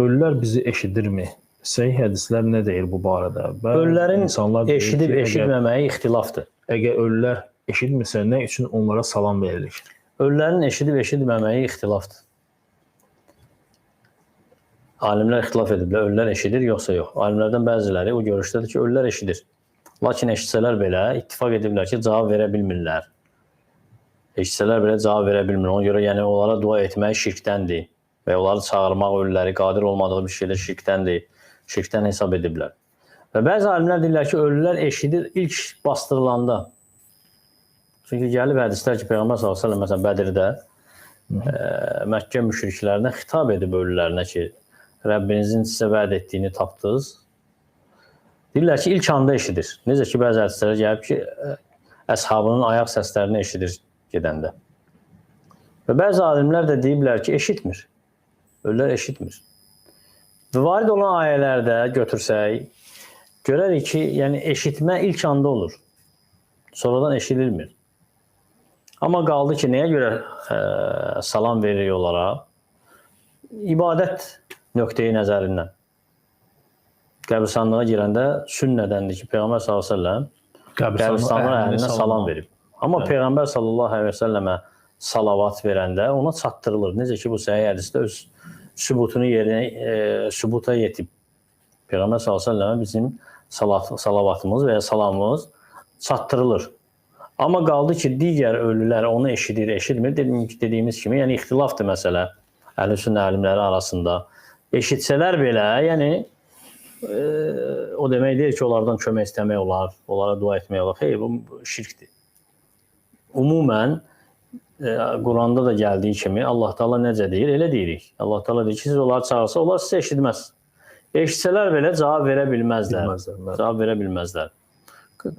Ölülər bizi eşidirmi? Səhih hədislər nə deyir bu barədə? Bəzi Ölülərin insanlar eşidib eşitməməyi ixtilafdır. Əgər ölülər eşitmirsə, nə üçün onlara salam verilir? Ölülərin eşidib eşitməməyi ixtilafdır. Alimlər ixtilaf ediblər. Ölülər eşidir yoxsa yox. Alimlərdən bəziləri o görüşdədir ki, ölülər eşidir. Lakin eşitsələr belə ittifaq ediblər ki, cavab verə bilmirlər. Eşitsələr belə cavab verə bilmir. Ona görə yəni onlara dua etmək şirkdəndir və onları çağırmaq ölüləri qadir olmadığı bir şeydə şirkdəndir. Şirkdən hesab ediblər. Və bəzi alimlər deyirlər ki, ölülər eşidir ilk bastırılanda. Çünki gəlib hədislər ki, Peyğəmbər sallallahu əleyhi və səlləm məsələn Bədirdə ə, Məkkə müşriklərinə xitab edib ölülərinə ki, Rəbbinizin sizə vəd etdiyini tapdınız. Deyirlər ki, ilk anda eşidir. Necə ki, bəzi hədislərə gəlib ki, ə, əshabının ayaq səslərini eşidir gedəndə. Və bəzi alimlər də deyiblər ki, eşitmir. Ölülər eşitmir. Və varid olan ayələrdə götürsək, görərik ki, yəni eşitmə ilk anda olur. Sonradan eşidilmir. Amma qaldı ki, nəyə görə ə, salam veririk onlara? İbadət nöqteyi nəzərindən. Qəbristanlığa girəndə sünnədəndir ki, Peyğəmbər sallallahu əleyhi və səlləm qəbristanlığa əhlinə salam verib. Amma Peyğəmbər sallallahu əleyhi və səlləmə salavat verəndə ona çatdırılır. Necə ki, bu səhih hədisdə öz sübutunu yerinə e, sübuta yetib. Peyğəmbər sallallahu əleyhi və səlləmə bizim salat, salavatımız və ya salamımız çatdırılır. Amma qaldı ki, digər ölülər onu eşidir, eşitmir. Dediyim, dediyimiz kimi, yəni ixtilafdır məsələ əhlüsünnə alimləri arasında. Eşitsələr belə, yəni e, o demək deyil ki, onlardan kömək istəmək olar, onlara dua etmək olar. Xeyr, bu şirkdir. Ümumən e, Quranda da gəldiyi kimi Allah Taala necə deyir, elə deyirik. Allah Taala deyir ki, siz onları çağırsa, onlar sizə eşitməz. Eşitsələr belə cavab verə bilməzlər. Bilməzlər, bəli. Cavab verə bilməzlər.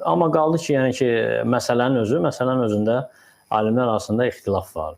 Amma qaldı ki, yəni ki, məsələnin özü, məsələnin özündə alimlər arasında ixtilaf var.